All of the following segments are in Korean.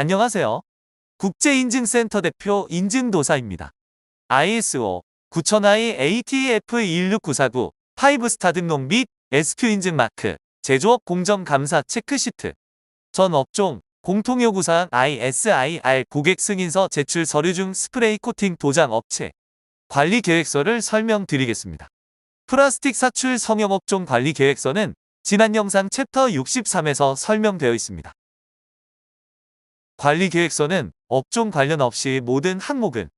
안녕하세요. 국제인증센터 대표 인증도사입니다. ISO 9000I ATF 16949 5스타 등록 및 SQ 인증 마크, 제조업 공정 감사 체크시트, 전 업종 공통요구사항 ISIR 고객 승인서 제출 서류 중 스프레이 코팅 도장 업체 관리 계획서를 설명드리겠습니다. 플라스틱 사출 성형업종 관리 계획서는 지난 영상 챕터 63에서 설명되어 있습니다. 관리 계획서는 업종 관련 없이 모든 항목은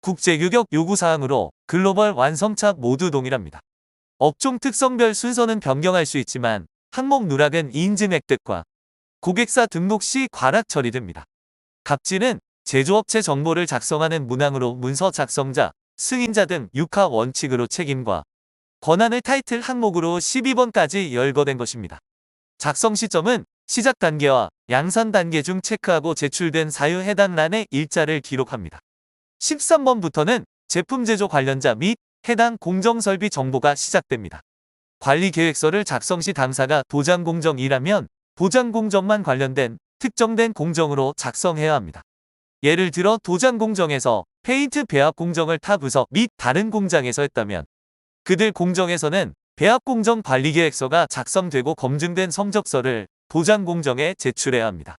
국제규격 요구사항으로 글로벌 완성차 모두 동일합니다. 업종 특성별 순서는 변경할 수 있지만 항목 누락은 인증 획득과 고객사 등록 시 과락 처리됩니다. 갑질은 제조업체 정보를 작성하는 문항으로 문서 작성자, 승인자 등 6하 원칙으로 책임과 권한을 타이틀 항목으로 12번까지 열거된 것입니다. 작성 시점은 시작 단계와 양산 단계 중 체크하고 제출된 사유 해당 란의 일자를 기록합니다. 13번부터는 제품 제조 관련자 및 해당 공정 설비 정보가 시작됩니다. 관리 계획서를 작성 시 당사가 도장 공정이라면 도장 공정만 관련된 특정된 공정으로 작성해야 합니다. 예를 들어 도장 공정에서 페인트 배합 공정을 타 부서 및 다른 공장에서 했다면 그들 공정에서는 배합 공정 관리 계획서가 작성되고 검증된 성적서를 도장 공정에 제출해야 합니다.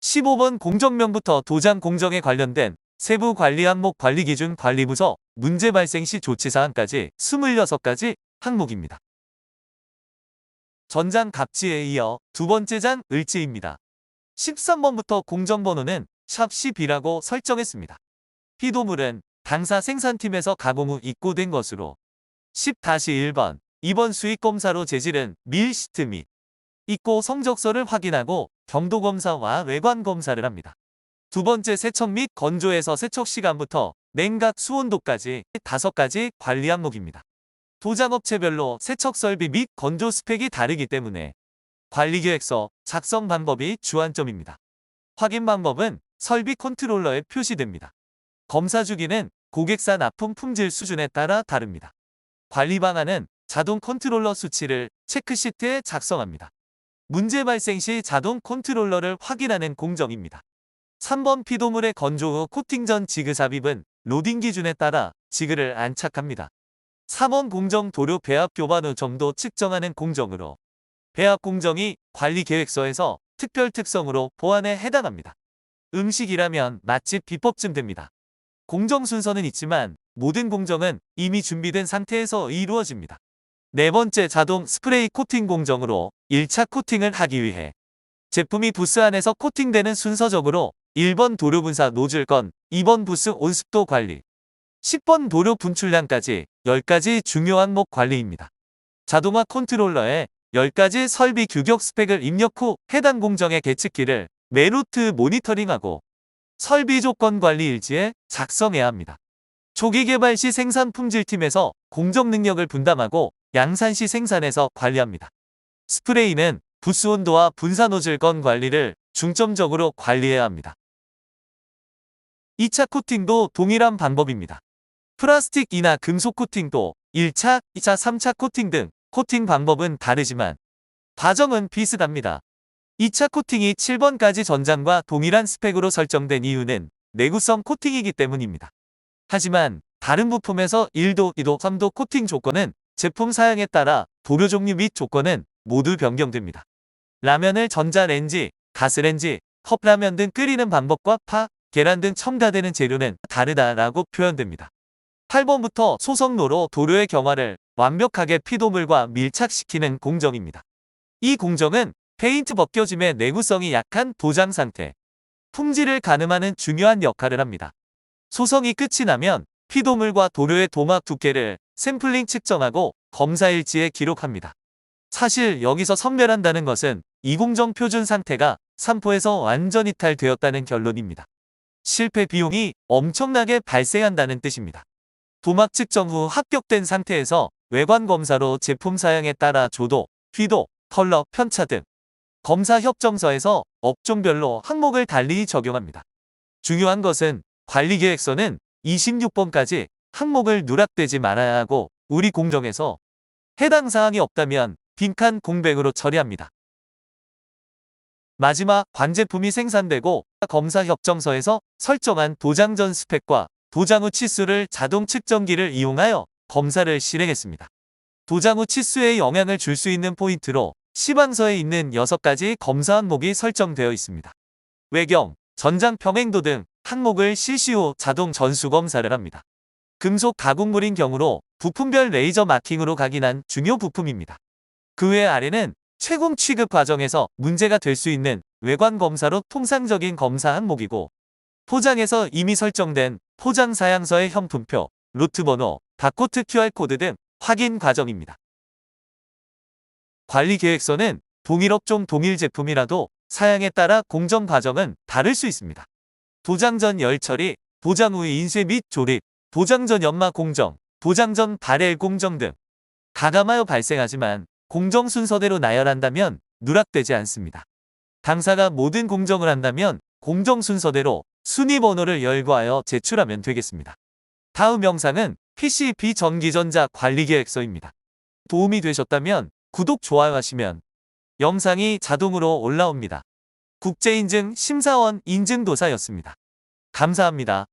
15번 공정명부터 도장 공정에 관련된 세부 관리 항목 관리 기준 관리부서 문제 발생 시 조치 사항까지 26가지 항목입니다. 전장 갑지에 이어 두 번째 장 을지입니다. 13번부터 공정번호는 샵 10이라고 설정했습니다. 피도물은 당사 생산팀에서 가공 후 입고된 것으로 10-1번 2번 수익검사로 재질은 밀 시트 및 입고 성적서를 확인하고 경도검사와 외관검사를 합니다. 두 번째 세척 및 건조에서 세척 시간부터 냉각 수온도까지 다섯 가지 관리 항목입니다. 도장업체별로 세척 설비 및 건조 스펙이 다르기 때문에 관리계획서 작성 방법이 주안점입니다. 확인 방법은 설비 컨트롤러에 표시됩니다. 검사 주기는 고객사 납품 품질 수준에 따라 다릅니다. 관리 방안은 자동 컨트롤러 수치를 체크시트에 작성합니다. 문제 발생 시 자동 컨트롤러를 확인하는 공정입니다. 3번 피도물의 건조 후 코팅 전 지그 삽입은 로딩 기준에 따라 지그를 안착합니다. 3번 공정 도료 배합 교반 후 점도 측정하는 공정으로 배합 공정이 관리 계획서에서 특별 특성으로 보안에 해당합니다. 음식이라면 맛집 비법쯤 됩니다. 공정 순서는 있지만 모든 공정은 이미 준비된 상태에서 이루어집니다. 네 번째 자동 스프레이 코팅 공정으로 1차 코팅을 하기 위해 제품이 부스 안에서 코팅되는 순서적으로 1번 도료 분사 노즐 건, 2번 부스 온습도 관리, 10번 도료 분출량까지 10가지 중요 항목 관리입니다. 자동화 컨트롤러에 10가지 설비 규격 스펙을 입력 후 해당 공정의 계측기를 매루트 모니터링하고 설비 조건 관리 일지에 작성해야 합니다. 초기 개발 시 생산 품질팀에서 공정 능력을 분담하고 양산 시 생산에서 관리합니다. 스프레이는 부스 온도와 분사 노즐 건 관리를 중점적으로 관리해야 합니다. 2차 코팅도 동일한 방법입니다. 플라스틱이나 금속 코팅도 1차, 2차, 3차 코팅 등 코팅 방법은 다르지만 과정은 비슷합니다. 2차 코팅이 7번까지 전장과 동일한 스펙으로 설정된 이유는 내구성 코팅이기 때문입니다. 하지만 다른 부품에서 1도, 2도, 3도 코팅 조건은 제품 사양에 따라 도료 종류 및 조건은 모두 변경됩니다. 라면을 전자레인지, 가스레인지, 컵라면 등 끓이는 방법과 파, 계란 등 첨가되는 재료는 다르다라고 표현됩니다. 8번부터 소성로로 도료의 경화를 완벽하게 피도물과 밀착시키는 공정입니다. 이 공정은 페인트 벗겨짐의 내구성이 약한 도장 상태, 품질을 가늠하는 중요한 역할을 합니다. 소성이 끝이 나면 피도물과 도료의 도막 두께를 샘플링 측정하고 검사 일지에 기록합니다. 사실 여기서 선별한다는 것은 이공정 표준 상태가 산포에서 완전 이탈되었다는 결론입니다. 실패 비용이 엄청나게 발생한다는 뜻입니다. 도막 측정 후 합격된 상태에서 외관 검사로 제품 사양에 따라 조도, 휘도, 컬러, 편차 등 검사 협정서에서 업종별로 항목을 달리 적용합니다. 중요한 것은 관리계획서는 26번까지 항목을 누락되지 말아야 하고 우리 공정에서 해당 사항이 없다면 빈칸 공백으로 처리합니다. 마지막 관제품이 생산되고 검사 협정서에서 설정한 도장 전 스펙과 도장 후 치수를 자동 측정기를 이용하여 검사를 실행했습니다. 도장 후 치수에 영향을 줄 수 있는 포인트로 시방서에 있는 6가지 검사 항목이 설정되어 있습니다. 외경, 전장 평행도 등 항목을 실시 후 자동 전수 검사를 합니다. 금속 가공물인 경우로 부품별 레이저 마킹으로 각인한 중요 부품입니다. 그 외 아래는 채공 취급 과정에서 문제가 될 수 있는 외관 검사로 통상적인 검사 항목이고 포장에서 이미 설정된 포장 사양서의 형품표, 루트 번호, 바코드 QR코드 등 확인 과정입니다. 관리 계획서는 동일 업종 동일 제품이라도 사양에 따라 공정 과정은 다를 수 있습니다. 도장 전 열 처리, 도장 후 인쇄 및 조립, 도장 전 연마 공정, 도장 전 발열 공정 등 가감하여 발생하지만 공정 순서대로 나열한다면 누락되지 않습니다. 당사가 모든 공정을 한다면 공정 순서대로 순위 번호를 열거하여 제출하면 되겠습니다. 다음 영상은 PCB 전기전자 관리계획서입니다. 도움이 되셨다면 구독, 좋아요 하시면 영상이 자동으로 올라옵니다. 국제인증 심사원 인증도사였습니다. 감사합니다.